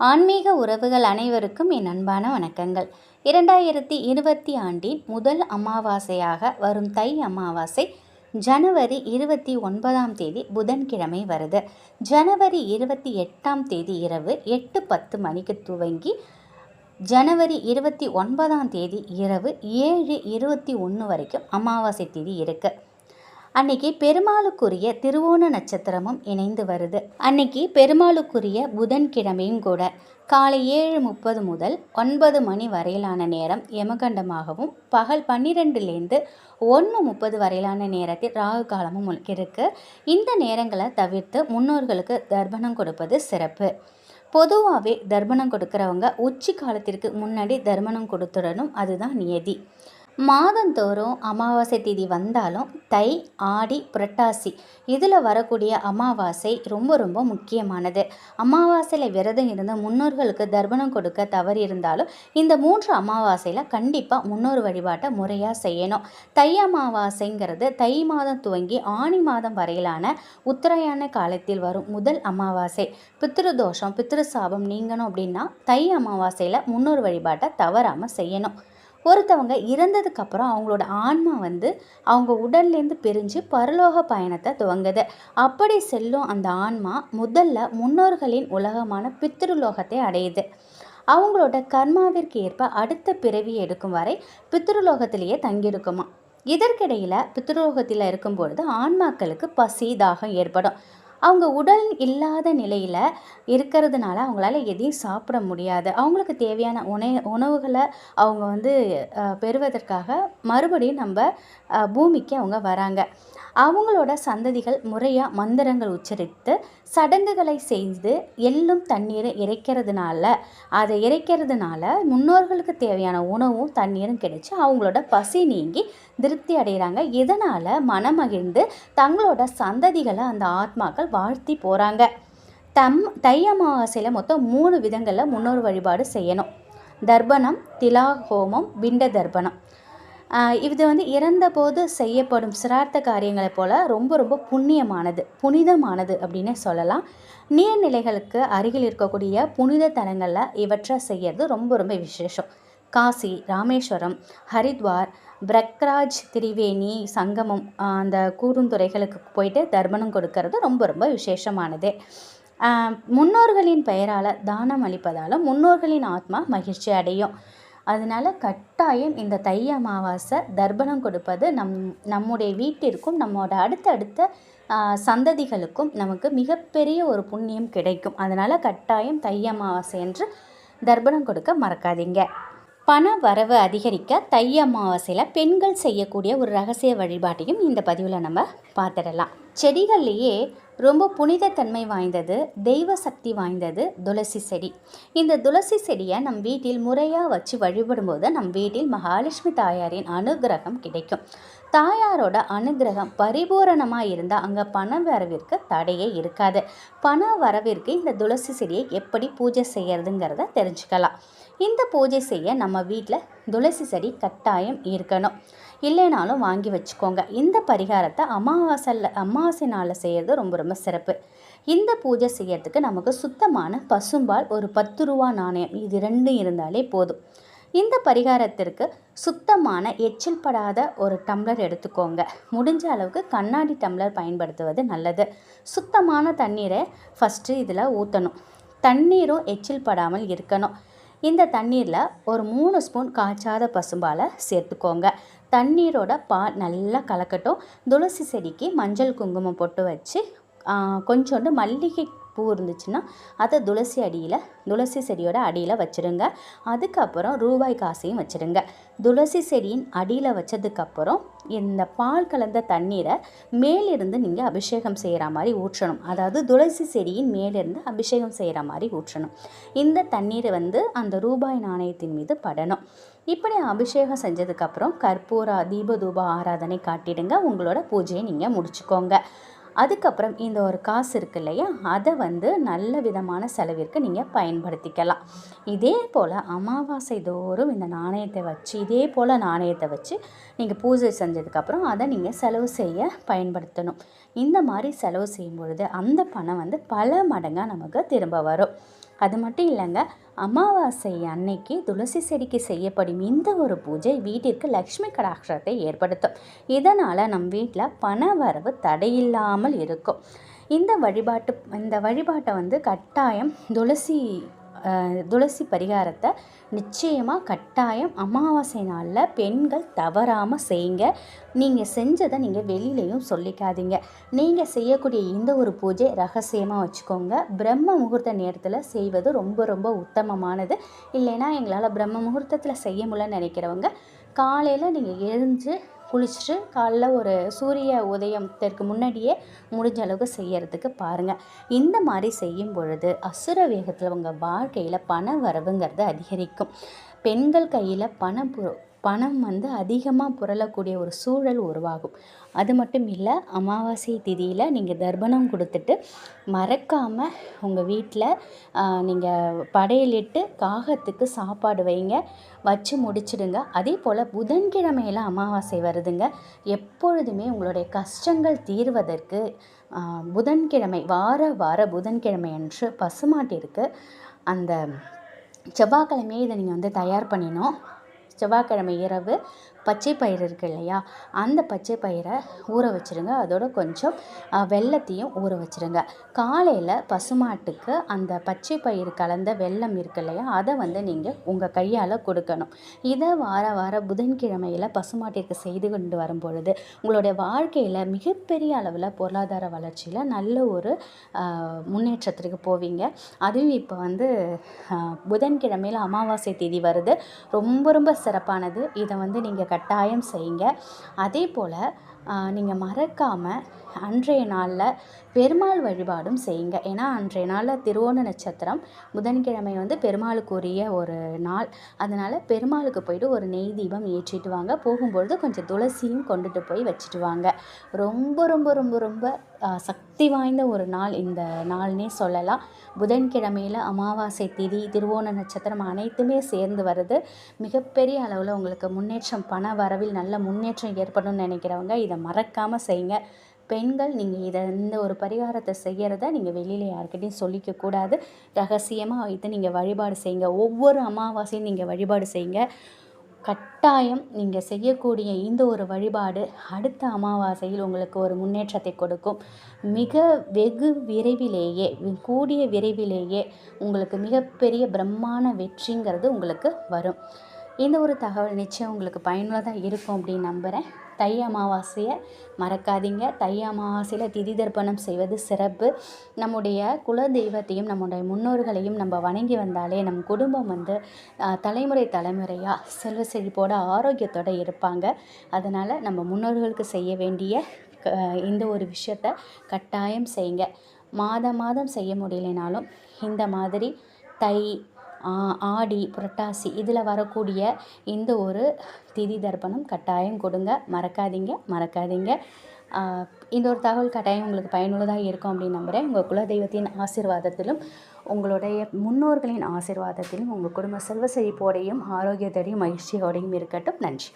ஆன்மீக உறவுகள் அனைவருக்கும் என் அன்பான வணக்கங்கள். இரண்டாயிரத்தி இருபத்தி ஆண்டின் முதல் அமாவாசையாக வரும் தை அமாவாசை ஜனவரி இருபத்தி ஒன்பதாம் தேதி புதன்கிழமை வருது. ஜனவரி இருபத்தி எட்டாம் தேதி இரவு எட்டு பத்து மணிக்கு துவங்கி ஜனவரி இருபத்தி ஒன்பதாம் தேதி இரவு ஏழு இருபத்தி ஒன்று வரைக்கும் அமாவாசை தேதி இருக்குது அன்னைக்கு பெருமாளுக்குரிய திருவோண நட்சத்திரமும் இணைந்து வருது. அன்னைக்கு பெருமாளுக்குரிய புதன்கிழமையும் கூட காலை ஏழு முப்பது முதல் ஒன்பது மணி வரையிலான நேரம் யமகண்டமாகவும் பகல் பன்னிரெண்டுலேருந்து ஒன்று முப்பது வரையிலான நேரத்தில் ராகு காலமும் இருக்குது இந்த நேரங்களை தவிர்த்து முன்னோர்களுக்கு தர்ப்பணம் கொடுப்பது சிறப்பு. பொதுவாகவே தர்ப்பணம் கொடுக்குறவங்க உச்சி காலத்திற்கு முன்னாடி தர்ப்பணம் கொடுத்துடணும். அதுதான் நியதி. மாதந்தோறும் அமாவாசை தேதி வந்தாலும் தை ஆடி புரட்டாசி இதில் வரக்கூடிய அமாவாசை ரொம்ப ரொம்ப முக்கியமானது. அமாவாசையில் விரதம் இருந்து முன்னோர்களுக்கு தர்ப்பணம் கொடுக்க தவறி இருந்தாலும் இந்த மூன்று அமாவாசையில் கண்டிப்பாக முன்னோர் வழிபாட்டை முறையாக செய்யணும். தை அமாவாசைங்கிறது தை மாதம் துவங்கி ஆணி மாதம் வரையிலான உத்தரையான காலத்தில் வரும் முதல் அமாவாசை. பித்திரு தோஷம் பித்ரு சாபம் நீங்கணும் அப்படின்னா தை அமாவாசையில் முன்னோர் வழிபாட்டை தவறாமல் செய்யணும். ஒருத்தவங்க இறந்ததுக்கப்புறம் அவங்களோட ஆன்மா வந்து அவங்க உடல்லேருந்து பிரிஞ்சு பரலோக பயணத்தை துவங்குது. அப்படி செல்லும் அந்த ஆன்மா முதல்ல முன்னோர்களின் உலகமான பித்ருலோகத்தை அடையுது. அவங்களோட கர்மாவிற்கு ஏற்ப அடுத்த பிறவி எடுக்கும் வரை பித்ருலோகத்திலேயே தங்கியிருக்குமா இதற்கிடையில் பித்ருலோகத்தில் இருக்கும் பொழுது ஆன்மாக்களுக்கு பசி தாகம் ஏற்படும். அவங்க உடல் இல்லாத நிலையில் இருக்கிறதுனால அவங்களால எதையும் சாப்பிட முடியாது. அவங்களுக்கு தேவையான உணை உணவுகளை அவங்க வந்து பெறுவதற்காக மறுபடியும் நம்ம பூமிக்கு அவங்க வராங்க. அவங்களோட சந்ததிகள் முறையாக மந்திரங்கள் உச்சரித்து சடங்குகளை செய்து எள்ளும் தண்ணீரை இறைக்கிறதுனால அதை இறைக்கிறதுனால முன்னோர்களுக்கு தேவையான உணவும் தண்ணீரும் கிடைச்சி அவங்களோட பசி நீங்கி திருப்தி அடைகிறாங்க இதனால் மனமகிழ்ந்து தங்களோட சந்ததிகளை அந்த ஆத்மாக்கள் வாழ்த்தி போகிறாங்க தம் தை அமாவாசையில் மொத்தம் மூணு விதங்களில் முன்னோர் வழிபாடு செய்யணும். தர்ப்பணம் திலா ஹோமம் பிண்ட தர்ப்பணம். இது வந்து இறந்தபோது செய்யப்படும் சிரார்த்த காரியங்களைப் போல் ரொம்ப ரொம்ப புண்ணியமானது புனிதமானது அப்படின்னு சொல்லலாம். நீர்நிலைகளுக்கு அருகில் இருக்கக்கூடிய புனித தலங்களில் இவற்றை செய்யறது ரொம்ப ரொம்ப விசேஷம். காசி ராமேஸ்வரம் ஹரித்வார் பிரக்ராஜ் திரிவேணி சங்கமம் அந்த கூறுந்துறைகளுக்கு போயிட்டு தர்மணம் கொடுக்கறது ரொம்ப ரொம்ப விசேஷமானது. முன்னோர்களின் பெயரால் தானம் அளிப்பதால் முன்னோர்களின் ஆத்மா மகிழ்ச்சி அடையும். அதனால் கட்டாயம் இந்த தை அமாவாசை தர்ப்பணம் கொடுப்பது நம் நம்முடைய வீட்டிற்கும் நம்மோட அடுத்தடுத்த சந்ததிகளுக்கும் நமக்கு மிகப்பெரிய ஒரு புண்ணியம் கிடைக்கும். அதனால் கட்டாயம் தை அமாவாசை என்று தர்ப்பணம் கொடுக்க மறக்காதீங்க. பண வரவு அதிகரிக்க தை அமாவாசையில் பெண்கள் செய்யக்கூடிய ஒரு ரகசிய வழிபாட்டையும் இந்த பதிவில் நம்ம பார்த்துடலாம். செடிகள்லேயே ரொம்ப புனிதத்தன்மை வாய்ந்தது தெய்வ சக்தி வாய்ந்தது துளசி செடி. இந்த துளசி செடியை நம் வீட்டில் முறையாக வச்சு வழிபடும்போது நம் வீட்டில் மகாலட்சுமி தாயாரின் அனுகிரகம் கிடைக்கும். தாயாரோட அனுகிரகம் பரிபூரணமாக இருந்தால் அங்கே பண வரவிற்கு தடையே இருக்காது. பண வரவிற்கு இந்த துளசி செடியை எப்படி பூஜை செய்யறதுங்கிறத தெரிஞ்சுக்கலாம். இந்த பூஜை செய்ய நம்ம வீட்டில் துளசி செடி கட்டாயம் இருக்கணும். இல்லைனாலும் வாங்கி வச்சுக்கோங்க. இந்த பரிகாரத்தை அமாவாசையில் அமாவாசை நாளில் செய்கிறது ரொம்ப ரொம்ப சிறப்பு. இந்த பூஜை செய்யறதுக்கு நமக்கு சுத்தமான பசும்பால் ஒரு பத்து ரூபா நாணயம். இது ரெண்டும் இருந்தாலே போதும். இந்த பரிகாரத்திற்கு சுத்தமான எச்சில் படாத ஒரு டம்ளர் எடுத்துக்கோங்க. முடிஞ்ச அளவுக்கு கண்ணாடி டம்ளர் பயன்படுத்துவது நல்லது. சுத்தமான தண்ணீரை ஃபஸ்ட்டு இதில் ஊற்றணும் தண்ணீரும் எச்சில் படாமல் இருக்கணும். இந்த தண்ணீரில் ஒரு மூணு ஸ்பூன் காய்ச்சாத பசும்பாலை சேர்த்துக்கோங்க. தண்ணீரோட பால் நல்லா கலக்கட்டும். துளசி செடிக்கு மஞ்சள் குங்குமம் போட்டு வச்சு கொஞ்சோண்டு மல்லிகை பூ இருந்துச்சுன்னா அதை துளசி அடியில் துளசி செடியோட அடியில் வச்சுருங்க. அதுக்கப்புறம் ரூபாய் காசையும் வச்சுருங்க. துளசி செடியின் அடியில் வச்சதுக்கப்புறம் இந்த பால் கலந்த தண்ணீரை மேலிருந்து நீங்கள் அபிஷேகம் செய்கிற மாதிரி ஊற்றணும். அதாவது துளசி செடியின் மேலிருந்து அபிஷேகம் செய்கிற மாதிரி ஊற்றணும். இந்த தண்ணீரை வந்து அந்த ரூபாய் நாணயத்தின் மீது படணும். இப்படி அபிஷேகம் செஞ்சதுக்கப்புறம் கற்பூரா தீபதூப ஆராதனை காட்டிடுங்க. உங்களோட பூஜையை நீங்கள் முடிச்சுக்கோங்க. அதுக்கப்புறம் இந்த ஒரு காசு இருக்கு இல்லையா? அதை வந்து நல்ல விதமான செலவிற்கு நீங்கள் பயன்படுத்திக்கலாம். இதே போல் அமாவாசை தோறும் இந்த நாணயத்தை வச்சு இதே போல் நாணயத்தை வச்சு நீங்கள் பூஜை செஞ்சதுக்கப்புறம் அதை நீங்கள் செலவு செய்ய பயன்படுத்தணும். இந்த மாதிரி செலவு செய்யும் பொழுது அந்த பணம் வந்து பல மடங்காக நமக்கு திரும்ப வரும். அது மட்டும் இல்லைங்க அமாவாசை அன்னைக்கு துளசி செடிக்கு செய்யப்படும் இந்த ஒரு பூஜை வீட்டிற்கு லக்ஷ்மி கடாட்சத்தை ஏற்படுத்தும். இதனால் நம் வீட்டில் பண வரவு தடையில்லாமல் இருக்கும். இந்த வழிபாட்டு இந்த வழிபாட்டை வந்து கட்டாயம் துளசி துளசி பரிகாரத்தை நிச்சயமாக கட்டாயம் அமாவாசை நாளில் பெண்கள் தவறாமல் செய்யுங்க. நீங்கள் செஞ்சதை நீங்கள் வெளியிலையும் சொல்லிக்காதீங்க. நீங்கள் செய்யக்கூடிய இந்த ஒரு பூஜை ரகசியமாக வச்சுக்கோங்க. பிரம்ம முகூர்த்த நேரத்தில் செய்வது ரொம்ப ரொம்ப உத்தமமானது. இல்லைன்னா எங்களால் பிரம்ம முகூர்த்தத்தில் செய்ய முடியலன்னு நினைக்கிறவங்க காலையில் நீங்கள் எழுந்து குளிச்சுட்டு காலைல ஒரு சூரிய உதயத்திற்கு முன்னாடியே முடிஞ்ச அளவுக்கு செய்யறதுக்கு பாருங்கள் இந்த மாதிரி செய்யும் பொழுது அசுர வேகத்தில் உங்கள் வாழ்க்கையில் பண வரவுங்கிறது அதிகரிக்கும். பெண்கள் கையில் பணம் பணம் வந்து அதிகமாக புரளக்கூடிய ஒரு சூழல் உருவாகும். அது மட்டும் இல்லை அமாவாசை திதியில் நீங்கள் தர்ப்பணம் கொடுத்துட்டு மறக்காமல் உங்கள் வீட்டில் நீங்கள் படையலிட்டு காகத்துக்கு சாப்பாடு வைங்க வச்சு முடிச்சிடுங்க. அதே போல் புதன்கிழமையில் அமாவாசை வருதுங்க. எப்பொழுதுமே உங்களுடைய கஷ்டங்கள் தீர்வதற்கு புதன்கிழமை வார வார புதன்கிழமை அன்று பசுமாட்டிற்கு அந்த செவ்வாய்க்கிழமையே இதை நீங்கள் வந்து தயார் பண்ணினோம் செவ்வாய்க்கிழமை இரவு பச்சை பயிறு இருக்குது இல்லையா? அந்த பச்சை பயிரை ஊற வச்சிருங்க. அதோட கொஞ்சம் வெல்லத்தையும் ஊற வச்சுருங்க. காலையில் பசுமாட்டுக்கு அந்த பச்சை பயிறு கலந்த வெல்லம் இருக்கு இல்லையா? அதை வந்து நீங்கள் உங்கள் கையால் கொடுக்கணும். இதை வார வார புதன்கிழமையில் பசுமாட்டிற்கு செய்து கொண்டு வரும் பொழுது உங்களுடைய வாழ்க்கையில் மிகப்பெரிய அளவில் பொருளாதார வளர்ச்சியில் நல்ல ஒரு முன்னேற்றத்திற்கு போவீங்க. அதுவும் இப்போ வந்து புதன்கிழமையில் அமாவாசை தேதி வருது. ரொம்ப ரொம்ப சிறப்பானது. இதை வந்து நீங்கள் கட்டாயம் செய்யுங்க. அதே போல் நீங்கள் மறக்காமல் அன்றைய நாளில் பெருமாள் வழிபாடும் செய்யுங்க. ஏன்னா அன்றைய நாளில் திருவோண நட்சத்திரம் புதன்கிழமை வந்து பெருமாளுக்குரிய ஒரு நாள். அதனால் பெருமாளுக்கு போயிட்டு ஒரு நெய் தீபம் ஏற்றிட்டு வாங்க. போகும்பொழுது கொஞ்சம் துளசியும் கொண்டுட்டு போய் வச்சுட்டு வாங்க. ரொம்ப ரொம்ப ரொம்ப ரொம்ப சக்தி வாய்ந்த ஒரு நாள் இந்த நாள்னே சொல்லலாம். புதன்கிழமையில் அமாவாசை திதி திருவோண நட்சத்திரம் அனைத்துமே சேர்ந்து வருது. மிகப்பெரிய அளவில் உங்களுக்கு முன்னேற்றம் பண வரவில் நல்ல முன்னேற்றம் ஏற்படும்னு நினைக்கிறவங்க இதை மறக்காமல் செய்யுங்க பெண்கள் நீங்கள் இதை இந்த ஒரு பரிகாரத்தை செய்கிறத நீங்கள் வெளியில் யாருக்கிட்டையும் சொல்லிக்க கூடாது. ரகசியமாக வைத்து நீங்கள் வழிபாடு செய்யுங்க ஒவ்வொரு அமாவாசையும் நீங்கள் வழிபாடு செய்யுங்க கட்டாயம் நீங்கள் செய்யக்கூடிய இந்த ஒரு வழிபாடு அடுத்த அமாவாசையில் உங்களுக்கு ஒரு முன்னேற்றத்தை கொடுக்கும். மிக வெகு விரைவிலேயே கூடிய விரைவிலேயே உங்களுக்கு மிகப்பெரிய பிரம்மாண்ட வெற்றிங்கிறது உங்களுக்கு வரும். இந்த ஒரு தகவல் நிச்சயம் உங்களுக்கு பயனுள்ளதாக இருக்கும் அப்படின்னு நம்புகிறேன் தை அமாவாசையை மறக்காதீங்க. தை அமாவாசையில் திதி தர்ப்பணம் செய்வது சிறப்பு. நம்முடைய குல தெய்வத்தையும் நம்முடைய முன்னோர்களையும் நம்ம வணங்கி வந்தாலே நம் குடும்பம் வந்து தலைமுறை தலைமுறையாக செல்வ செழிப்போட ஆரோக்கியத்தோடு இருப்பாங்க. அதனால் நம்ம முன்னோர்களுக்கு செய்ய வேண்டிய க- இந்த ஒரு விஷயத்த கட்டாயம் செய்யுங்க மாதம் மாதம் செய்ய முடியலைனாலும் இந்த மாதிரி தை ஆடி புரட்டாசி இதில் வரக்கூடிய இந்த ஒரு திதி தர்ப்பணம் கட்டாயம் கொடுங்க. மறக்காதீங்க மறக்காதீங்க. இந்த ஒரு தகவல் கட்டாயம் உங்களுக்கு பயனுள்ளதாக இருக்கும் அப்படின்னு நம்புகிறேன் உங்கள் குலதெய்வத்தின் ஆசிர்வாதத்திலும் உங்களுடைய முன்னோர்களின் ஆசீர்வாதத்திலும் உங்கள் குடும்ப செல்வ செழிப்போடையும் ஆரோக்கியத்தோடையும் மகிழ்ச்சியோடையும் இருக்கட்டும். நன்றி.